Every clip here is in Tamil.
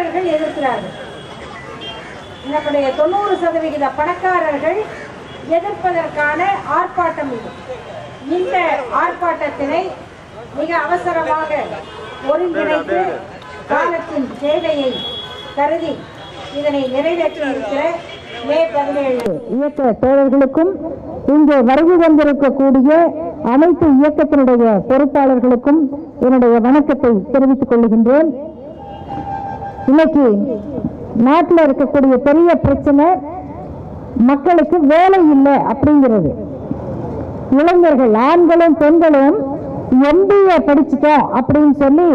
பணக்காரர்கள் எதிர்க்கிறார்கள். நம்முடைய தொண்ணூறு சதவிகித பணக்காரர்கள் எதிர்ப்பதற்கான ஆர்ப்பாட்டம் இது. இந்த ஆர்ப்பாட்டத்தினை மிக அவசரமாக ஒருங்கிணைத்து காலத்தின் தேவையை கருதி இதனை நிறைவேற்றி இருக்கிற மே பதினேழு. இயக்க தோழர்களுக்கும் இங்கு வருகை வந்திருக்கக்கூடிய அனைத்து இயக்கத்தினுடைய பொறுப்பாளர்களுக்கும் என்னுடைய வணக்கத்தை தெரிவித்துக் கொள்கின்றேன். இன்னைக்கு நாட்டில் இருக்கக்கூடிய பெரிய பிரச்சனை மக்களுக்கு வேலை இல்லை அப்படிங்கிறது. இளைஞர்கள் ஆண்களும் பெண்களும் எம்பிஏ படிச்சுட்டோம் அப்படின்னு சொல்லி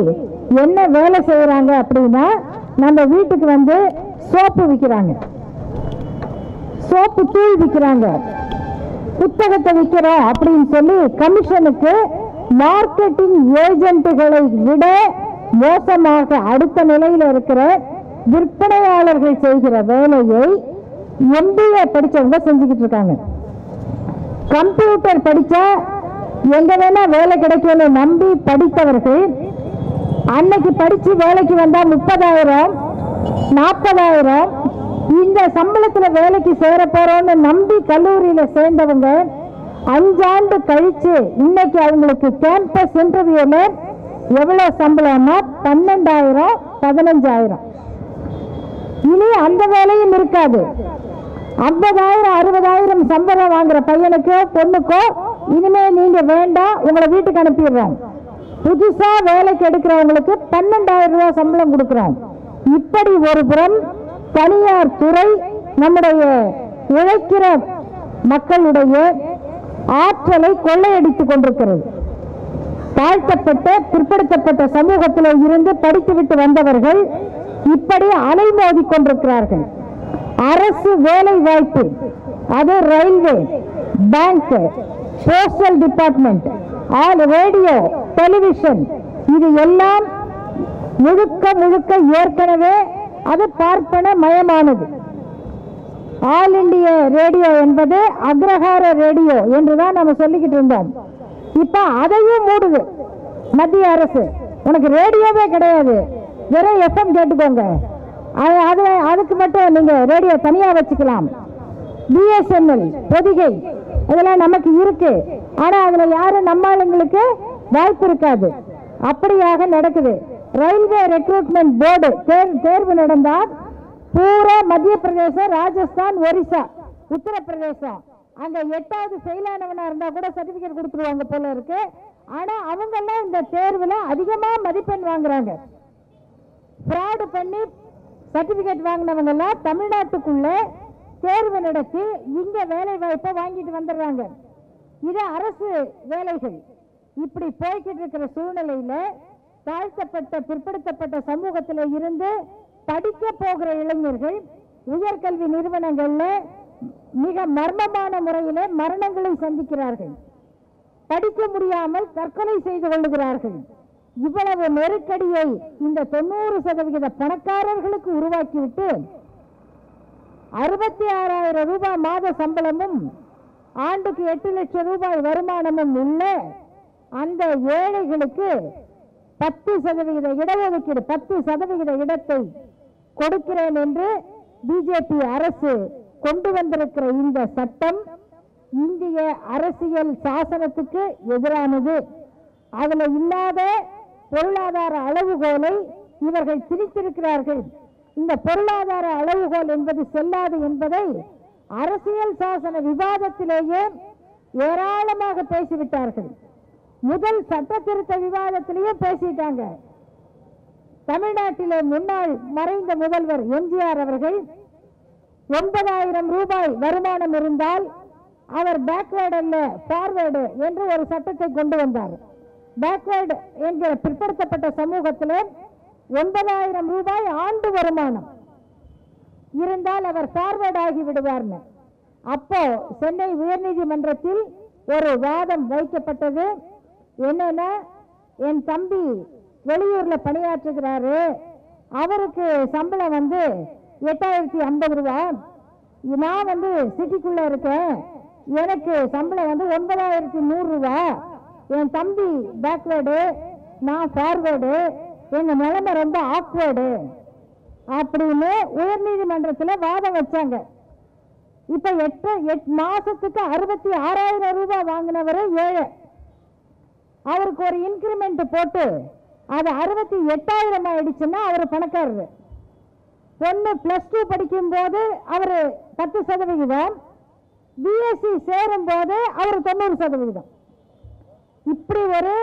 என்ன வேலை செய்யறாங்க அப்படின்னா நம்ம வீட்டுக்கு வந்து சோப்பு விற்கிறாங்க சோப்பு தூள் விற்கிறாங்க புத்தகத்தை விற்கிறோம் அப்படின்னு சொல்லி கமிஷனுக்கு மார்க்கெட்டிங் ஏஜென்ட்டுகளை விட மோசமாக அடுத்த நிலையில் இருக்கிற விற்பனையாளர்கள் செய்கிற வேலையை எம்பிஏ படிச்சவங்க செஞ்சுக்கிட்டு இருக்காங்க. கம்ப்யூட்டர் படிச்சா எங்க வேணா வேலை கிடைக்கும்னு நம்பி படித்தவர்கள் அன்னைக்கு படிச்சு வேலைக்கு வந்தா முப்பதாயிரம் நாற்பதாயிரம் இந்த சம்பளத்துல வேலைக்கு சேர போறோம்னு நம்பி கல்லூரியில சேர்ந்தவங்க அஞ்சாண்டு கழிச்சு இன்னைக்கு அவங்களுக்கு கேம்பஸ் இன்டர்வியூல எவ்வளோ சம்பளம்னா பன்னெண்டாயிரம் பதினஞ்சாயிரம். இனி அந்த வேலையும் இருக்காது. ஐம்பதாயிரம் அறுபதாயிரம் சம்பளம் வாங்குற பையனுக்கோ பொண்ணுக்கோ இனிமே நீங்க வேண்டாம் உங்களை வீட்டுக்கு அனுப்பிடுறோம். புதுசா வேலைக்கு எடுக்கிறவங்களுக்கு பன்னெண்டாயிரம் ரூபாய் சம்பளம் கொடுக்கிறோம். இப்படி ஒரு புறம் தனியார் துறை நம்முடைய உழைக்கிற மக்களுடைய ஆற்றலை கொள்ளையடித்துக் கொண்டிருக்கிறது. தாழ்த்தப்பட்ட பிற்படுத்தப்பட்ட சமூகத்தில் இருந்து படித்துவிட்டு வந்தவர்கள் இப்படி அலைமோதி கொண்டிருக்கிறார்கள் அரசு வேலை வாய்ப்பு அது railway bank postal department all radio television இது எல்லாம் முழுக்க முழுக்க ஏற்கனவே அது பார்ப்பன மயமானது ஆல் இண்டிய ரேடியோ என்பது அக்ரஹார ரேடியோ என்றுதான் நம்ம சொல்லிக்கிட்டு இருந்தோம். இப்ப அதையும் மூடுது. மத்திய அரசு. உனக்கு ரேடியோவே கிடையாது. வெறும் எஃப்எம் கேட்டுக்கோங்க. அது அதுக்கு மட்டும் நீங்க ரேடியோ தனியா வச்சுக்கலாம். பிஎஸ்என்எல் பொதிகை இதெல்லாம் நமக்கு இருக்கு. ஆனா அதுல யாரும் நம்மளுங்களுக்கு வாய்ப்பு இருக்காது. அப்படியாக நடக்குது. ரயில்வே ரெக்ரூட்மெண்ட் போர்டு தேர்வு நடந்தால் பூரா மத்திய பிரதேசம் ராஜஸ்தான் ஒரிசா உத்தரப்பிரதேசம். அங்கே எட்டாவது செயலானவனாக இருந்தால் கூட சர்டிஃபிகேட் கொடுத்துருவாங்க போல இருக்கு. ஆனால் அவங்கெல்லாம் இந்த தேர்வில் அதிகமாக மதிப்பெண் வாங்குறாங்க. ஃப்ராடு பண்ணி சர்டிஃபிகேட் வாங்கினவங்கெல்லாம் தமிழ்நாட்டுக்குள்ளே தேர்வு நடத்தி இங்கே வேலை வாய்ப்பை வாங்கிட்டு வந்துடுறாங்க. இது அரசு வேலைகள். இப்படி போய்கிட்டு இருக்கிற சூழ்நிலையில் தாழ்த்தப்பட்ட பிற்படுத்தப்பட்ட சமூகத்தில் இருந்து படிக்க போகிற இளைஞர்கள் உயர்கல்வி நிறுவனங்களில் மிக மர்மமான முறையிலே மரணங்களை சந்திக்கிறார்கள். படிக்க முடியாமல் தற்கொலை செய்து கொள்ளுகிறார்கள். இவ்வளவு நெருக்கடியை இந்த தொண்ணூறு சதவிகித பணக்காரர்களுக்கு உருவாக்கிவிட்டு அறுபத்தி ஆறாயிரம் ரூபாய் மாத சம்பளமும் ஆண்டுக்கு எட்டு லட்சம் ரூபாய் வருமானமும் உள்ள அந்த ஏழைகளுக்கு பத்து சதவிகித இடஒதுக்கீடு பத்து சதவிகித இடத்தை கொடுக்கிறேன் என்று பிஜேபி அரசு கொண்டு வந்திருக்கிற இந்த சட்டம் இந்திய அரசியல் சாசனத்துக்கு எதிரானது. அதுல இல்லாத பொருளாதார அளவுகோலை இவர்கள் திணித்திருக்கிறார்கள். இந்த பொருளாதார அளவுகோல் என்பது செல்லாது என்பதை அரசியல் சாசன விவாதத்திலேயே ஏராளமாக பேசிவிட்டார்கள். முதல் சட்ட திருத்த விவாதத்திலேயே பேசிட்டாங்க. தமிழ்நாட்டிலே முன்னாள் மறைந்த முதல்வர் எம்ஜிஆர் அவர்கள் ஒன்பதாயிரம் ரூபாய் வருமானம் இருந்தால் அவர் பேக்வேர்டு அல்ல ஃபார்வேர்டு என்று ஒரு சட்டத்தை கொண்டு வந்தார். பேக்வேர்டு என்கிற பிற்படுத்தப்பட்ட சமூகத்தில் ஒன்பதாயிரம் ரூபாய் ஆண்டு வருமானம். இருந்தால் அவர் ஃபார்வேர்டு ஆகி விடுவார்னு. அப்போ சென்னை உயர்நீதிமன்றத்தில் ஒரு வாதம் வைக்கப்பட்டது. என்னன்னா என் தம்பி வெளியூர்ல பணியாற்றுகிறாரு. அவருக்கு சம்பளம் வந்து எட்டாயிரத்தி ஐம்பது ரூபா. நான் வந்து சிட்டிக்குள்ளே இருக்கேன். எனக்கு சம்பளம் வந்து ஒன்பதாயிரத்தி நூறுரூவா என் தம்பி பேக்வேர்டு நான் ஃபார்வேர்டு எங்கள் நிலைமை ரொம்ப ஆக்வேர்டு அப்படின்னு உயர்நீதிமன்றத்தில் வாதம் வச்சாங்க. இப்போ எட்டு எட் மாதத்துக்கு அறுபத்தி ஆறாயிரம் ரூபாய் வாங்கினவர் ஏழை. அவருக்கு ஒரு இன்க்ரிமெண்ட்டு போட்டு அது அறுபத்தி எட்டாயிரம் ஆயிடுச்சுன்னா அவர் பணக்காரரு. பொண்ணு பிளஸ் டூ படிக்கும் போது அவர் பத்து சதவிகிதம். பிஎஸ்சி சேரும் போது அவர் தொண்ணூறு சதவிகிதம். இப்படி ஒரு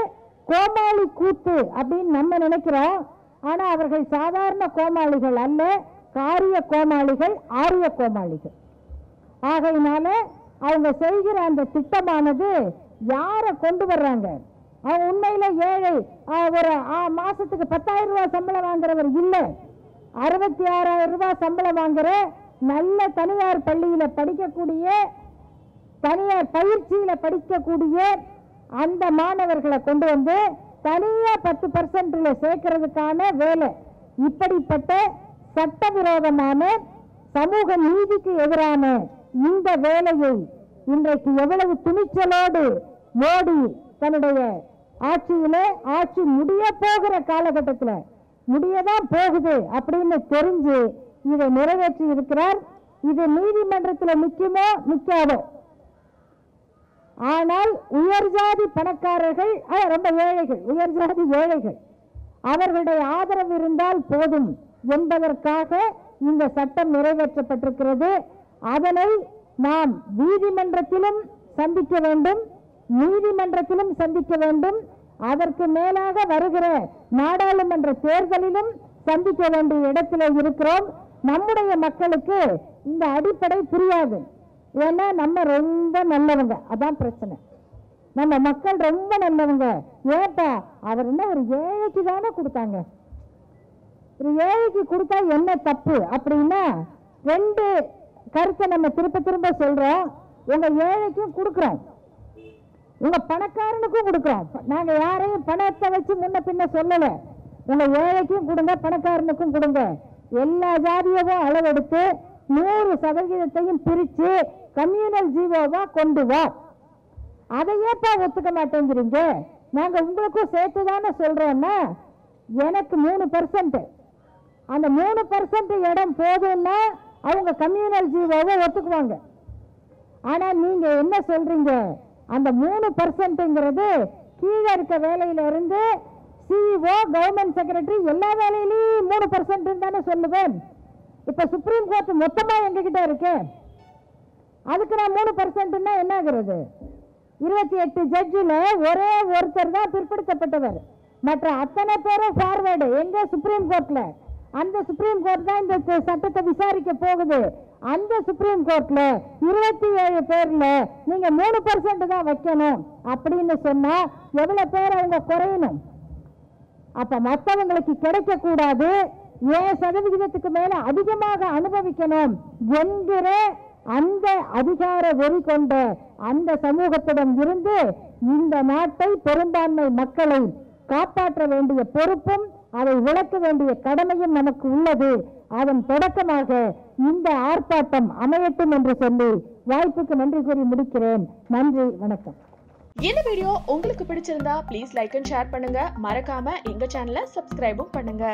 கோமாளி கூத்து அப்படின்னு நம்ம நினைக்கிறோம். ஆனால் அவர்கள் சாதாரண கோமாளிகள் அல்ல காரிய கோமாளிகள் ஆரிய கோமாளிகள். ஆகையினால அவங்க செய்கிற அந்த திட்டமானது யாரை கொண்டு வர்றாங்க? அவங்க உண்மையில ஏழை ஒரு மாதத்துக்கு மாசத்துக்கு பத்தாயிரம் ரூபாய் சம்பளம் வாங்குறவர் இல்லை. அறுபத்தி ஆறாயிரம் ரூபாய் சம்பளம் வாங்குற நல்ல தனியார் பள்ளியில் படிக்கக்கூடிய தனியார் பயிற்சியில் படிக்கக்கூடிய அந்த மாணவர்களை கொண்டு வந்து தனியாக பத்து பர்சன்ட்ல சேர்க்கறதுக்கான வேலை. இப்படிப்பட்ட சட்டவிரோதமான சமூக நீதிக்கு எதிரான இந்த வேலையை இன்றைக்கு எவ்வளவு துணிச்சலோடு மோடி தன்னுடைய ஆட்சியிலே ஆட்சி முடிய போகிற காலகட்டத்தில் முடியதான் போகுது அப்படின்னு தெரிஞ்சு இதை நிறைவேற்றி இருக்கிறார். இது நீதிமன்றத்தில் முக்கியமோ நிற்காதோ ஆனால் உயர் ஜாதி பணக்காரர்கள் ரொம்ப ஏழைகள் உயர் ஜாதி ஏழைகள் அவர்களுடைய ஆதரவு இருந்தால் போதும் என்பதற்காக இந்த சட்டம் நிறைவேற்றப்பட்டிருக்கிறது. அதனை நாம் நீதிமன்றத்திலும் சந்திக்க வேண்டும் நீதிமன்றத்திலும் சந்திக்க வேண்டும். அதற்கு மேலாக வருகிற நாடாளுமன்ற தேர்தலிலும் சந்திக்க வேண்டிய இடத்தில் இருக்கிறோம். நம்முடைய மக்களுக்கு இந்த அடிப்படை புரியாது. ஏன்னா நம்ம ரொம்ப நல்லவங்க. அதான் பிரச்சனை. நம்ம மக்கள் ரொம்ப நல்லவங்க. ஏப்பா அவர் என்ன ஒரு ஏழைக்கு தானே கொடுத்தாங்க. ஒரு ஏழைக்கு கொடுத்தா என்ன தப்பு அப்படின்னா ரெண்டு கருத்தை நம்ம திரும்ப திரும்ப சொல்றோம். உங்க ஏழைக்கும் கொடுக்குறோம். உங்க பணக்காரனுக்கும் கொடுக்குறோம் நாங்க யாரையும் பணத்தை வச்சு முன்ன பின்ன சொல்லல. உங்க ஏழைக்கும் கொடுங்க பணக்காரனுக்கும் கொடுங்க. எல்லா ஜாதியவும் அளவெடுத்து நூறு சதவீதத்தையும் பிரிச்சு கம்யூனல் ஜீவோவா கொண்டு வா. அதை ஒத்துக்க மாட்டேங்கிறீங்க? நாங்க உங்களுக்கும் சேர்த்து தானே சொல்றோம்னா எனக்கு மூணு பர்சன்ட் அந்த மூணு பர்சன்ட் இடம் போதும்னா அவங்க கம்யூனல் ஜீவோவை ஒத்துக்குவாங்க. ஆனா நீங்க என்ன சொல்றீங்க? அந்த மூணு பர்சன்ட்ங்கிறது கீழே இருக்க வேலையில இருந்து சிஇஓ கவர்மெண்ட் செக்ரட்டரி எல்லா வேலையிலையும் மூணு பர்சன்ட் தானே சொல்லுவேன். இப்ப சுப்ரீம் கோர்ட் மொத்தமா எங்ககிட்ட இருக்கு? அதுக்கு நான் மூணு பர்சன்ட்னா என்ன ஆகுறது? இருபத்தி எட்டு ஜட்ஜில் ஒரே ஒருத்தர் தான் பிற்படுத்தப்பட்டவர். மற்ற அத்தனை பேரும் ஃபார்வேர்டு எங்க சுப்ரீம் கோர்ட்ல அந்த சுப்ரீம் கோர்ட் தான் இந்த சட்டத்தை விசாரிக்க போகுது. அந்த சுப்ரீம் கோர்ட்ல இருபத்தி ஏழு பேர்ல நீங்க மூணு பர்சன்ட் தான் வைக்கணும் அப்படின்னு சொன்னா எவ்வளவு பேர் அவங்க குறையணும்? அப்ப மற்றவங்களுக்கு கிடைக்க கூடாது ஏழு சதவிகிதத்துக்கு மேல அதிகமாக அனுபவிக்கணும் என்கிற அந்த அதிகார வெறி கொண்ட அந்த சமூகத்திடம் இருந்து இந்த நாட்டை பெரும்பான்மை மக்களை காப்பாற்ற வேண்டிய பொறுப்பும் அதை விளக்க வேண்டிய கடமையும் நமக்கு உள்ளது. அதன் தொடக்கமாக இந்த ஆர்ப்பாட்டம் அமையட்டும் என்று சொல்லி வாய்ப்புக்கு நன்றி கூறி முடிக்கிறேன். நன்றி வணக்கம். இந்த வீடியோ உங்களுக்கு பிடிச்சிருந்தா ப்ளீஸ் லைக் அண்ட் ஷேர் பண்ணுங்க. மறக்காம எங்க சேனலை சப்ஸ்கிரைபும் பண்ணுங்க.